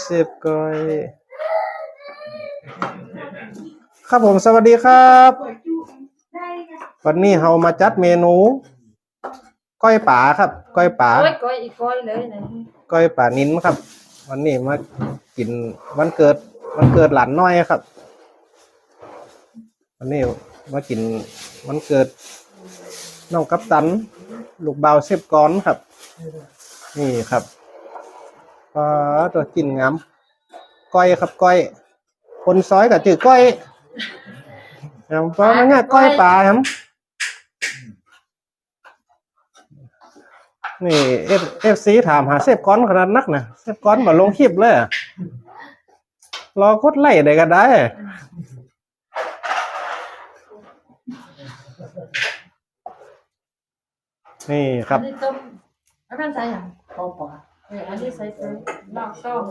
เซฟก้อย ครับผมสวัสดีครับ วันนี้เรามาจัดเมนู ก้อยป่าครับ ก้อยป่าก้อยก้อยอีกก้อยเลยนะก้อยป่านิ้นครับ วันนี้มากินวันเกิดวันเกิดหลานน้อยครับ วันนี้มากินวันเกิดน้องกัปตัน ลูกเบาวเซฟก้อนครับ นี่ครับ ปลาตัวกินงามก้อยครับก้อย คนซอยกับจือก้อยอย่างเพรามันง่ายก้อยปลาครับนี่เอฟเอฟซีถามหาเซฟก้อนขนาดนักนะเซฟก้อนมาลงคลิปเลยอะรอกดไล่ได้ก็ได้นี่ครับอันนี้ต้มแล้วกันใส่ยังพอปะ เอออันนี้ใส่ถุงลอกต้อง